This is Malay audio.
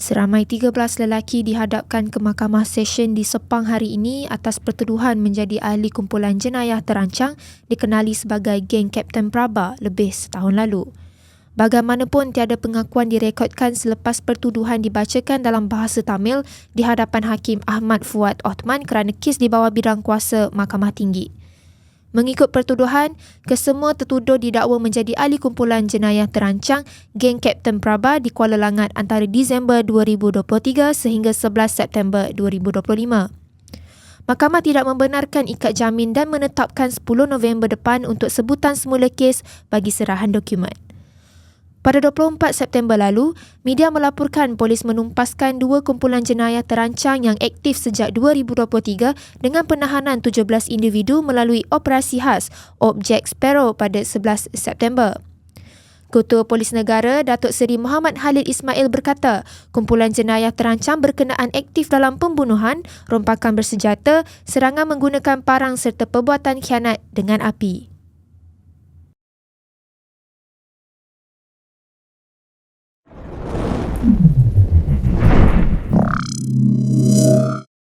Seramai 13 lelaki dihadapkan ke Mahkamah Session di Sepang hari ini atas pertuduhan menjadi ahli kumpulan jenayah terancang dikenali sebagai geng Kapten Praba lebih setahun lalu. Bagaimanapun tiada pengakuan direkodkan selepas pertuduhan dibacakan dalam bahasa Tamil di hadapan Hakim Ahmad Fuad Othman kerana kes di bawah bidang kuasa Mahkamah Tinggi. Mengikut pertuduhan, kesemua tertuduh didakwa menjadi ahli kumpulan jenayah terancang geng Kapten Praba di Kuala Langat antara Disember 2023 sehingga 11 September 2025. Mahkamah tidak membenarkan ikat jamin dan menetapkan 10 November depan untuk sebutan semula kes bagi serahan dokumen. Pada 24 September lalu, media melaporkan polis menumpaskan dua kumpulan jenayah terancang yang aktif sejak 2023 dengan penahanan 17 individu melalui operasi khas Objek Sparrow pada 11 September. Ketua Polis Negara Datuk Seri Muhammad Khalid Ismail berkata, kumpulan jenayah terancang berkenaan aktif dalam pembunuhan, rompakan bersenjata, serangan menggunakan parang serta perbuatan khianat dengan api. Mm-hmm.